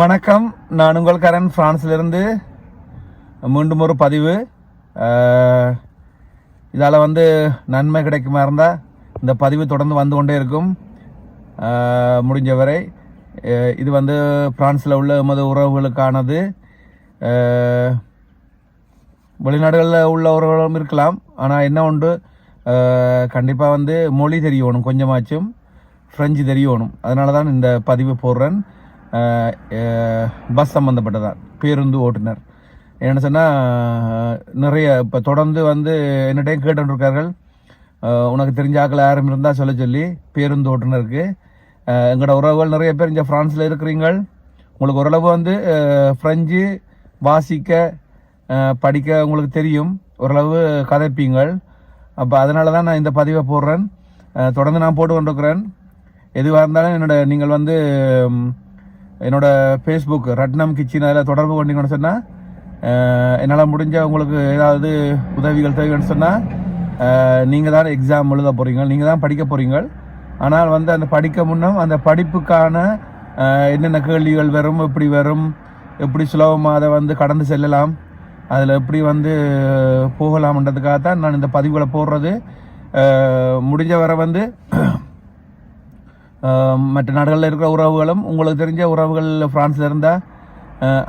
வணக்கம். நான் உங்கள் கரண். பிரான்சிலிருந்து மீண்டும் ஒரு பதிவு. இதால் வந்து நன்மை கிடைக்குமா இருந்தால் இந்த பதிவு தொடர்ந்து வந்து கொண்டே இருக்கும். முடிஞ்சவரை முடிஞ்ச வரை இது வந்து ஃப்ரான்ஸில் உள்ள எமது உறவுகளுக்கானது. வெளிநாடுகளில் உள்ள உறவுகளும் இருக்கலாம். ஆனால் என்ன உண்டு? கண்டிப்பாக வந்து மொழி தெரியணும் கொஞ்சமாச்சும். ஃப்ரெஞ்சு தெரியணும். அதனால தான் இந்த பதிவு போடுறேன். பஸ் சம்மந்தப்பட்டதான் பேருந்து ஓட்டுநர். என்னென்னு சொன்னால் நிறைய இப்போ தொடர்ந்து வந்து என்னட்டையும் கேட்டுருக்கார்கள். உனக்கு தெரிஞ்ச ஆக்கள் யாரும் இருந்தால் சொல்ல சொல்லி பேருந்து ஓட்டுநருக்கு. எங்களோட உறவுகள் நிறைய பேர் இங்கே ஃப்ரான்ஸில் இருக்கிறீங்கள் உங்களுக்கு ஓரளவு வந்து ஃப்ரெஞ்சு வாசிக்க படிக்க உங்களுக்கு தெரியும். ஓரளவு கதைப்பீங்கள். அப்போ அதனால தான் நான் இந்த பதிவை போடுறேன். தொடர்ந்து நான் போட்டு கொண்டிருக்கிறேன் எதுவாக இருந்தாலும் என்னோட நீங்கள் வந்து என்னோடய என்னோட ஃபேஸ்புக் ரட்னம் கிச்சன் அதில் தொடர்பு கொண்டீங்கன்னு சொன்னால் என்னால் முடிஞ்ச உங்களுக்கு ஏதாவது உதவிகள் தேவைன்னு சொன்னால் நீங்கள் தான் எக்ஸாம் எழுத போகிறீங்க நீங்கள் தான் படிக்க போகிறீங்க ஆனால் வந்து அந்த படிக்க முன்னம் அந்த படிப்புக்கான என்னென்ன கேள்விகள் வரும் எப்படி வரும் எப்படி சுலபமாக அதை வந்து கடந்து செல்லலாம் அதில் எப்படி வந்து போகலாம்ன்றதுக்காக தான் நான் இந்த பதிவுகளை போடுறது. முடிஞ்ச வரை வந்து மற்ற நாடுகளில் இருக்கிற உறவுகளும் உங்களுக்கு தெரிஞ்ச உறவுகள் ஃப்ரான்ஸில் இருந்தால்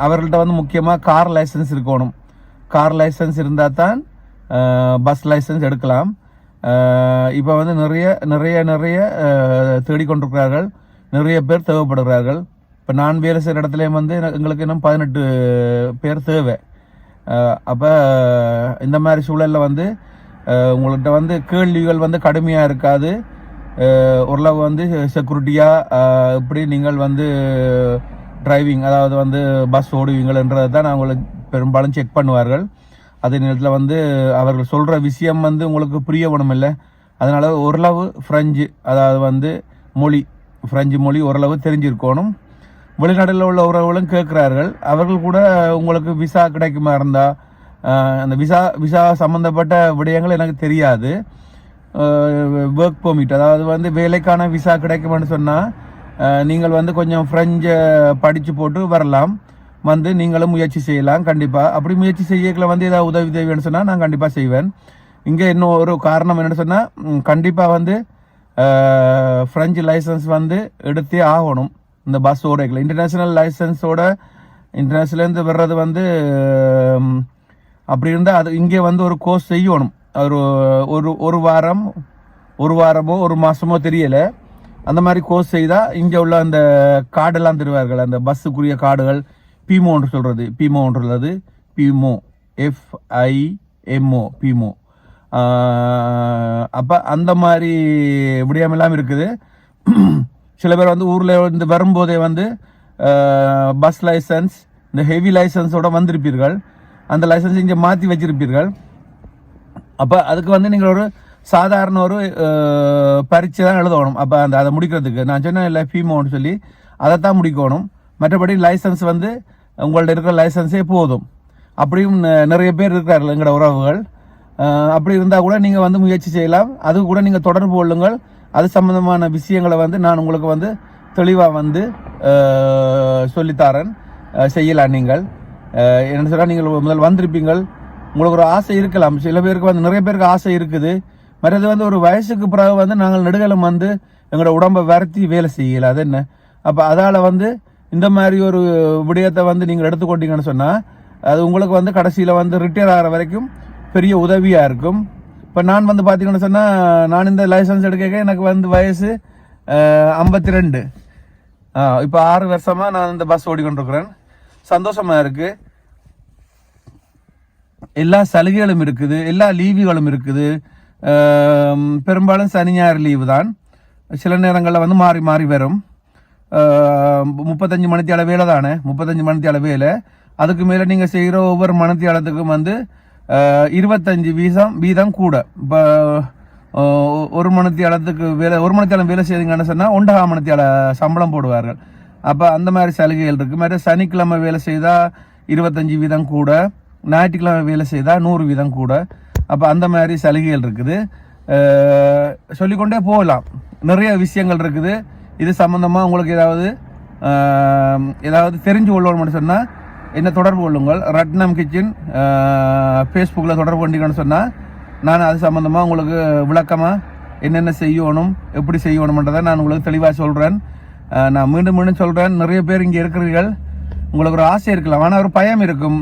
அவர்கள்ட்ட வந்து முக்கியமாக கார் லைசன்ஸ் இருக்கணும். கார் லைசன்ஸ் இருந்தால் தான் பஸ் லைசன்ஸ் எடுக்கலாம். இப்போ வந்து நிறைய நிறைய நிறைய தேடிக்கொண்டிருக்கிறார்கள். நிறைய பேர் தேவைப்படுகிறார்கள். இப்போ நான் வேலை செய்கிற இடத்துலையும் வந்து எங்களுக்கு இன்னும் பதினெட்டு பேர் தேவை. அப்போ இந்த மாதிரி சூழலில் வந்து உங்கள்கிட்ட வந்து கேள்விகள் வந்து கடுமையாக இருக்காது. ஓரளவு வந்து செக்யூரிட்டியாக எப்படி நீங்கள் வந்து டிரைவிங் அதாவது வந்து பஸ் ஓடுவீங்கள்ன்றதை தான் நான் உங்களுக்கு பெரும்பாலும் செக் பண்ணுவார்கள். அதே நேரத்தில் வந்து அவர்கள் சொல்கிற விஷயம் வந்து உங்களுக்கு புரிய இல்லை அதனால் ஓரளவு ஃப்ரெஞ்சு அதாவது வந்து மொழி ஃப்ரெஞ்சு மொழி ஓரளவு தெரிஞ்சிருக்கணும். வெளிநாட்டில் உள்ள உறவுகளும் கேட்குறார்கள். அவர்கள் கூட உங்களுக்கு விசா கிடைக்குமா இருந்தால் அந்த விசா விசா சம்மந்தப்பட்ட விடயங்கள் எனக்கு தெரியாது. ஒர்க் பெர்மிட் அதாவது வந்து வேலைக்கான விசா கிடைக்கும்னு சொன்னால் நீங்கள் வந்து கொஞ்சம் ஃப்ரெஞ்சை படித்து போட்டு வரலாம். வந்து நீங்களும் முயற்சி செய்யலாம் கண்டிப்பாக அப்படி முயற்சி செய்யக்கில் வந்து ஏதாவது உதவி தேவைன்னு சொன்னால் நான் கண்டிப்பாக செய்வேன். இங்கே இன்னும் ஒரு காரணம் என்னென்னு சொன்னால் கண்டிப்பாக வந்து ஃப்ரெஞ்சு லைசன்ஸ் வந்து எடுத்தே ஆகணும். இந்த பஸ் ஓடைகள் இன்டர்நேஷ்னல் லைசன்ஸோட இன்டர்நேஷ்னலேருந்து வர்றது வந்து அப்படி இருந்தால் அது இங்கே வந்து ஒரு கோர்ஸ் செய்யணும். ஒரு ஒரு ஒரு வாரம் ஒரு வாரமோ ஒரு மாதமோ தெரியலை. அந்த மாதிரி கோர்ஸ் செய்தால் இங்கே உள்ள அந்த கார்டெல்லாம் தருவார்கள். அந்த பஸ்ஸுக்குரிய கார்டுகள் என்று சொல்கிறது பீமோன்றது பிமோ எஃப்ஐஎம்ஓ பிமோ அப்போ அந்த மாதிரி விடயமெல்லாம் இருக்குது. சில பேர் வந்து ஊரில் இருந்து வரும்போதே வந்து பஸ் லைசன்ஸ் இந்த ஹெவி லைசன்ஸோட வந்திருப்பீர்கள். அந்த லைசன்ஸ் இங்கே மாற்றி வச்சிருப்பீர்கள். அப்போ அதுக்கு வந்து நீங்கள் ஒரு சாதாரண ஒரு பரீட்சை தான் எழுதணும். அப்போ அந்த அதை முடிக்கிறதுக்கு. நான் சொன்னேன் இல்லை ஃபீமோன்னு சொல்லி. அதை தான் முடிக்கணும். மற்றபடி லைசன்ஸ் வந்து உங்கள்ட்ட இருக்கிற லைசன்ஸே போதும். அப்படியும் நெ- நிறைய பேர் இருக்கிறார்கள் எங்களோட உறவுகள். அப்படி இருந்தால் கூட நீங்கள் வந்து முயற்சி செய்யலாம். அது கூட நீங்கள் தொடர்பு கொள்ளுங்கள். அது சம்பந்தமான விஷயங்களை வந்து நான் உங்களுக்கு வந்து தெளிவாக வந்து சொல்லித்தாரன். செய்யலாம் நீங்கள். என்ன சொன்னால் நீங்கள் முதல் வந்திருப்பீங்கள். உங்களுக்கு ஒரு ஆசை இருக்கலாம். சில பேருக்கு வந்து நிறைய பேருக்கு ஆசை இருக்குது. மற்றது வந்து ஒரு வயசுக்கு பிறகு வந்து நாங்கள் நெடுகலம் வந்து எங்களோட உடம்பை வருத்தி வேலை செய்யல. அது என்ன? அப்போ அதால் வந்து இந்த மாதிரி ஒரு விடயத்தை வந்து நீங்கள் எடுத்துக்கொண்டீங்கன்னு சொன்னால் அது உங்களுக்கு வந்து கடைசியில் வந்து ரிட்டையர் ஆகிற வரைக்கும் பெரிய உதவியாக இருக்கும். இப்போ நான் வந்து பார்த்தீங்கன்னு சொன்னால் நான் இந்த லைசன்ஸ் எடுக்க எனக்கு வந்து வயசு ஐம்பத்தி ரெண்டு இப்போ ஆறு வருஷமாக நான் இந்த பஸ் ஓடிக்கொண்டிருக்கிறேன். சந்தோஷமாக இருக்குது எல்லா சலுகைகளும் இருக்குது எல்லா லீவுகளும் இருக்குது. பெரும்பாலும் சனி ஞாயிறு லீவு தான். சில நேரங்களில் வந்து மாறி மாறி வரும். முப்பத்தஞ்சு மணித்தியால வேலை தானே? முப்பத்தஞ்சு மணித்தியால வேலை. அதுக்கு மேலே நீங்கள் செய்கிற ஒவ்வொரு மணித்தியாலத்துக்கும் வந்து இருபத்தஞ்சு வீதம் வீதம் கூட. இப்போ ஒரு மணித்தியாலத்துக்கு வேலை ஒரு மணித்தியாலம் வேலை செய்யுங்கன்னு சொன்னால் ஒன்றரை மணித்தியால சம்பளம் போடுவார்கள். அப்போ அந்த மாதிரி சலுகைகள் இருக்குது மாதிரி சனிக்கிழமை வேலை செய்தால் இருபத்தஞ்சி வீதம் கூட. ஞாயிற்றுக்கிழமை வேலை செய்தால் நூறு வீதம் கூட. அப்போ அந்த மாதிரி சலுகைகள் இருக்குது. சொல்லிக்கொண்டே போகலாம். நிறைய விஷயங்கள் இருக்குது. இது சம்மந்தமாக உங்களுக்கு ஏதாவது ஏதாவது தெரிஞ்சு கொள்ளணும்னு சொன்னால் என்ன தொடர்பு கொள்ளுங்கள். ரட்னம் கிச்சன் ஃபேஸ்புக்கில் தொடர்பு கொண்டீங்கன்னு சொன்னால் நான் அது சம்மந்தமாக உங்களுக்கு விளக்கமாக என்னென்ன செய்யணும் எப்படி செய்யணுன்றதை நான் உங்களுக்கு தெளிவாக சொல்கிறேன் நான் மீண்டும் மீண்டும் சொல்கிறேன் நிறைய பேர் இங்கே இருக்கிறீர்கள். உங்களுக்கு ஒரு ஆசை இருக்கலாம். ஆனால் ஒரு பயம் இருக்கும்.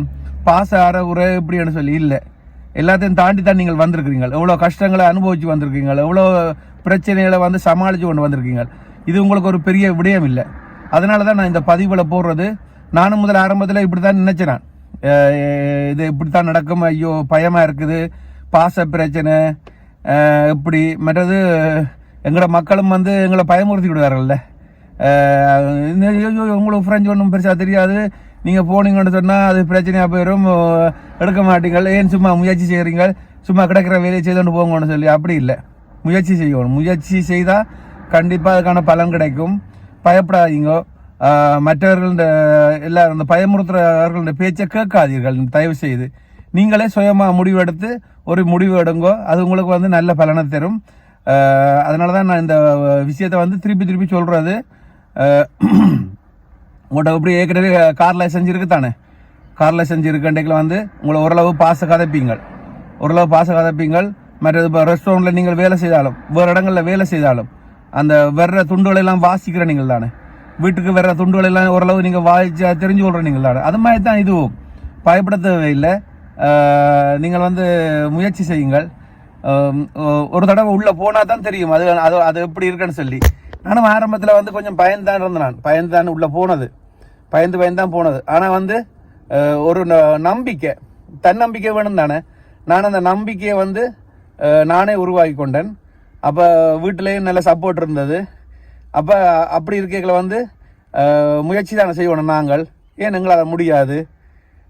பாச அற உரை இப்படின்னு சொல்லி இல்லை. எல்லாத்தையும் தாண்டி தான் நீங்கள் வந்திருக்கிறீங்க எவ்வளோ கஷ்டங்களை அனுபவிச்சு வந்திருக்கீங்க எவ்வளோ பிரச்சனைகளை வந்து சமாளித்து கொண்டு வந்திருக்கீங்க இது உங்களுக்கு ஒரு பெரிய விடயம் இல்லை. அதனால தான் நான் இந்த பதிவில் போடுறது. நானும் முதல் ஆரம்பத்தில் இப்படி தான் நினச்சினேன் இது இப்படி தான் நடக்கும். ஐயோ பயமாக இருக்குது. பாச பிரச்சனை. இப்படி. மற்றது எங்களோட மக்களும் வந்து எங்களை பயமுறுத்தி விடுவார்கள்ல ஐயோ உங்களுக்கு ஃப்ரெஞ்சு ஒன்றும் பெருசாக தெரியாது. நீங்கள் போனீங்கன்னு சொன்னால் அது பிரச்சனையாக போயிடும் எடுக்க மாட்டீங்கள். ஏன் சும்மா முயற்சி செய்கிறீங்க சும்மா கிடைக்கிற வேலையை செய்துட்டு போங்கன்னு சொல்லி அப்படி இல்லை. முயற்சி செய்யணும். முயற்சி செய்தால் கண்டிப்பாக அதுக்கான பலன் கிடைக்கும். பயப்படாதீங்க. ஆஹ் மற்றவர்கள எல்லாரும் இந்த பயமுறுத்துறவர்களுடைய பேச்சை கேட்காதீர்கள். தயவு செய்து நீங்களே சுயமாக முடிவெடுத்து ஒரு முடிவு எடுங்கோ. அது உங்களுக்கு வந்து நல்ல பலனை தரும். அதனால தான் நான் இந்த விஷயத்தை வந்து திருப்பி திருப்பி சொல்கிறது உங்கள்கிட்ட எப்படி ஏற்கனவே கார் லைசன்ஸ் இருக்குது தானே? கார் லைசன்ஸ் இருக்கண்டைக்கில் வந்து உங்களை ஓரளவு பாச கதைப்பீங்கள் ஓரளவு பாச கதைப்பீங்கள் மற்றது இப்போ ரெஸ்டாரண்ட்டில் நீங்கள் வேலை செய்தாலும் வேறு இடங்களில் வேலை செய்தாலும் அந்த வர்ற துண்டுகளெல்லாம் வாசிக்கிற நீங்கள் தானே? வீட்டுக்கு வர்ற துண்டுகளெல்லாம் ஓரளவு நீங்கள் வாசிச்சு தெரிஞ்சு கொள்கிற நீங்கள் தானே? அது மாதிரி தான் இதுவும். பயப்பட தேவையில்லை. நீங்கள் வந்து முயற்சி செய்யுங்கள். ஒரு தடவை உள்ளே போனால் தான் தெரியும். அது அது அது எப்படி இருக்குன்னு சொல்லி. நானும் ஆரம்பத்தில் வந்து கொஞ்சம் பயந்தான் இருந்தேன் நான். பயந்தான் உள்ளே போனது. பயந்து பயந்து தான் போனது. ஆனால் வந்து ஒரு ந- நம்பிக்கை. தன்னம்பிக்கை வேணும் தானே. நான் அந்த நம்பிக்கையை வந்து நானே உருவாக்கி கொண்டேன். அப்போ வீட்டிலேயும் நல்ல சப்போர்ட் இருந்தது. அப்போ அப்படி இருக்கைகளை வந்து முயற்சி தானே செய்யணும் நாங்கள். ஏன் எங்களால் முடியாது?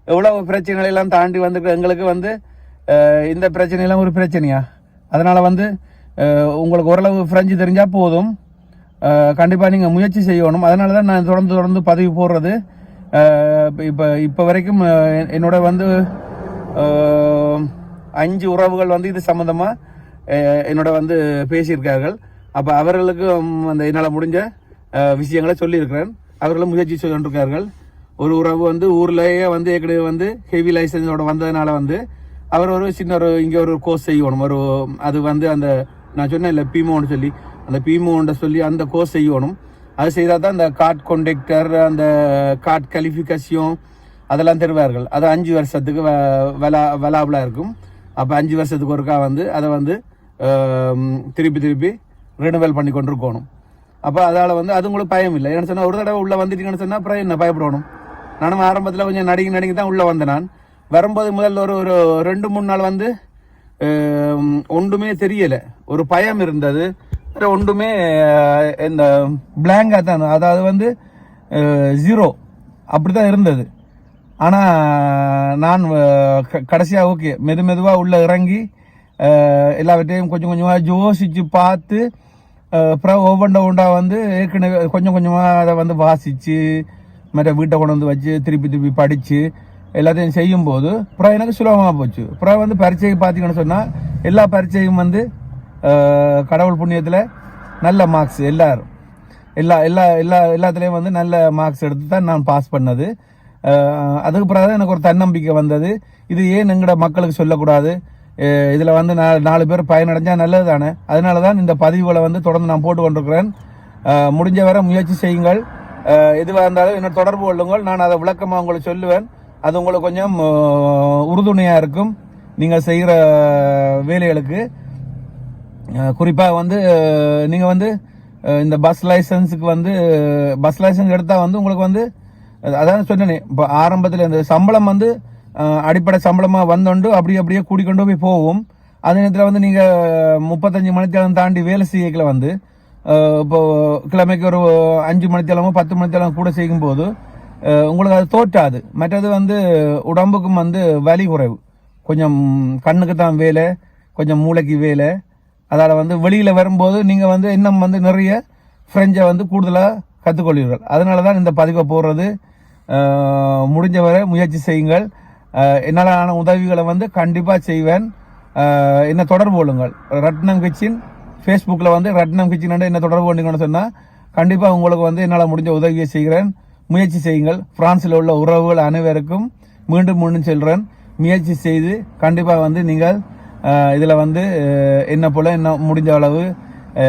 எவ்வளவு பிரச்சனைகளெல்லாம் தாண்டி வந்து எங்களுக்கு வந்து இந்த பிரச்சனையெல்லாம் ஒரு பிரச்சனையா? அதனால் வந்து உங்களுக்கு ஓரளவு ஃப்ரெஞ்சு தெரிஞ்சால் போதும். கண்டிப்பாக நீங்கள் முயற்சி செய்யணும். அதனால தான் நான் தொடர்ந்து தொடர்ந்து பதிவு போடுறது. இப்போ இப்போ வரைக்கும் என்னோட வந்து அஞ்சு உறவுகள் வந்து இது சம்மந்தமாக என்னோட வந்து பேசியிருக்கார்கள். அப்போ அவர்களுக்கும் அந்த என்னால் முடிஞ்ச விஷயங்களை சொல்லியிருக்கிறேன். அவர்களும் முயற்சி சொல்லிருக்கார்கள் ஒரு உறவு வந்து ஊர்லேயே வந்து ஏற்கனவே வந்து ஹெவி லைசன்ஸோட வந்ததுனால வந்து அவர் ஒரு சின்ன ஒரு இங்கே ஒரு கோர்ஸ் செய்யணும். ஒரு அது வந்து அந்த நான் சொன்னேன் இல்லை பீமோன்னு சொல்லி. அந்த பிமோன்ற சொல்லி அந்த கோர்ஸ் செய்யணும். அது செய்தால் தான் அந்த கார்ட் கொண்டக்டர் அந்த கார்ட் கலிஃபிகேஷன் அதெல்லாம் தருவார்கள். அது அஞ்சு வருஷத்துக்கு வெலா வலா இருக்கும். அப்போ அஞ்சு வருஷத்துக்கு ஒருக்கா வந்து அதை வந்து திருப்பி திருப்பி ரினுவல் பண்ணி கொண்டிருக்கணும். அப்போ அதால் வந்து அது உங்களுக்கு பயம் இல்லை. ஏன்னு சொன்னால் ஒரு தடவை உள்ளே வந்துட்டீங்கன்னு சொன்னால் அப்புறம் என்ன? பயப்படணும். நானும் ஆரம்பத்தில் கொஞ்சம் நடுங்கி நடுங்கி தான் உள்ளே வந்தேன் நான். வரும்போது முதல்ல ஒரு ஒரு ரெண்டு மூணு நாள் வந்து ஒன்றுமே தெரியலை. ஒரு பயம் இருந்தது. ஒன்றுமே இந்த பிளாங்காக தான் அதாவது வந்து ஜீரோ அப்படி தான் இருந்தது. ஆனால் நான் கடைசியாக ஓகே மெது மெதுவாக உள்ளே இறங்கி எல்லாவற்றையும் கொஞ்சம் கொஞ்சமாக யோசித்து பார்த்து அப்புறம் ஒவ்வொன்றா ஒன்றா வந்து ஏற்கனவே கொஞ்சம் கொஞ்சமாக அதை வந்து வாசித்து மற்ற வீட்டை கொண்டு வந்து வச்சு திருப்பி திருப்பி படித்து எல்லாத்தையும் செய்யும்போது அப்புறம் எனக்கு சுலபமாக போச்சு. அப்புறம் வந்து பரீட்சைக்கு பார்த்தீங்கன்னு சொன்னால் எல்லா பரீட்சையும் வந்து கடவுள் புண்ணியத்தில் நல்ல மார்க்ஸ் எல்லாரும். எல்லா எல்லா எல்லா எல்லாத்துலேயும் வந்து நல்ல மார்க்ஸ் எடுத்து தான் நான் பாஸ் பண்ணது. அதுக்கு பிறகு தான் எனக்கு ஒரு தன்னம்பிக்கை வந்தது. இது ஏன் எங்களோட மக்களுக்கு சொல்லக்கூடாது? இதில் வந்து நா- நாலு பேர் பயனடைஞ்சால் நல்லது தானே அதனால தான் இந்த பதிவுகளை வந்து தொடர்ந்து நான் போட்டு கொண்டிருக்கிறேன். முடிஞ்ச வரை முயற்சி செய்யுங்கள். எதுவாக இருந்தாலும் என்ன தொடர்பு கொள்ளுங்கள். நான் அதை விளக்கமாக உங்களுக்கு சொல்லுவேன். அது உங்களுக்கு கொஞ்சம் உறுதுணையாக இருக்கும். நீங்கள் செய்கிற வேலைகளுக்கு. குறிப்பாக வந்து நீங்கள் வந்து இந்த பஸ் லைசன்ஸுக்கு வந்து பஸ் லைசன்ஸ் எடுத்தால் வந்து உங்களுக்கு வந்து அதான் சொன்னேனே இப்போ ஆரம்பத்தில் இந்த சம்பளம் வந்து அடிப்படை சம்பளமாக வந்தோண்டு அப்படியே அப்படியே கூடிக்கொண்டு போய் போகும் அதே நேரத்தில் வந்து நீங்கள் முப்பத்தஞ்சு மணித்தேலம் தாண்டி வேலை செய்யக்கில் வந்து இப்போது இப்போ கிழமைக்கு ஒரு அஞ்சு மணித்தேலமோ பத்து மணித்தேலம் கூட செய்யும்போது போது உங்களுக்கு அது தோற்றாது. மற்றது வந்து உடம்புக்கும் வந்து வலி குறைவு. கொஞ்சம் கண்ணுக்கு தான் வேலை கொஞ்சம் மூளைக்கு வேலை அதால் வந்து வெளியில் வரும்போது நீங்கள் வந்து இன்னும் வந்து நிறைய ஃப்ரெஞ்சை வந்து கூடுதலாக கற்றுக்கொள்வீர்கள் அதனால தான் இந்த பதிவை போடுறது முடிஞ்சவரை முடிஞ்ச வரை முயற்சி செய்யுங்கள். என்னால் ஆன உதவிகளை வந்து கண்டிப்பாக செய்வேன். என்ன தொடர்பு கொள்ளுங்கள். ரட்னம் கிச்சின் ஃபேஸ்புக்கில் வந்து ரட்னம் கிச்சின் என்ன தொடர்பு கொண்டீங்கன்னு சொன்னால் கண்டிப்பாக உங்களுக்கு வந்து என்னால் முடிஞ்ச உதவியை செய்கிறேன். முயற்சி செய்யுங்கள். பிரான்ஸில் உள்ள உறவுகள் அனைவருக்கும் மீண்டும் மீண்டும் செல்கிறேன் முயற்சி செய்து கண்டிப்பாக வந்து நீங்கள் இதில் வந்து என்ன போல் என்ன முடிஞ்ச அளவு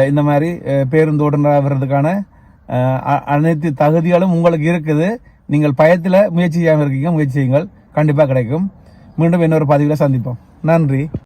இந்த மாதிரி அஹ், பேருந்தோட்டுநராக வர்றதுக்கான அ- அனைத்து தகுதிகளும் உங்களுக்கு இருக்குது. நீங்கள் பயத்தில் முயற்சி செய்யாமல் இருக்கீங்க முயற்சி செய்யுங்கள். கண்டிப்பாக கிடைக்கும். மீண்டும் இன்னொரு பதிவில் சந்திப்போம். நன்றி.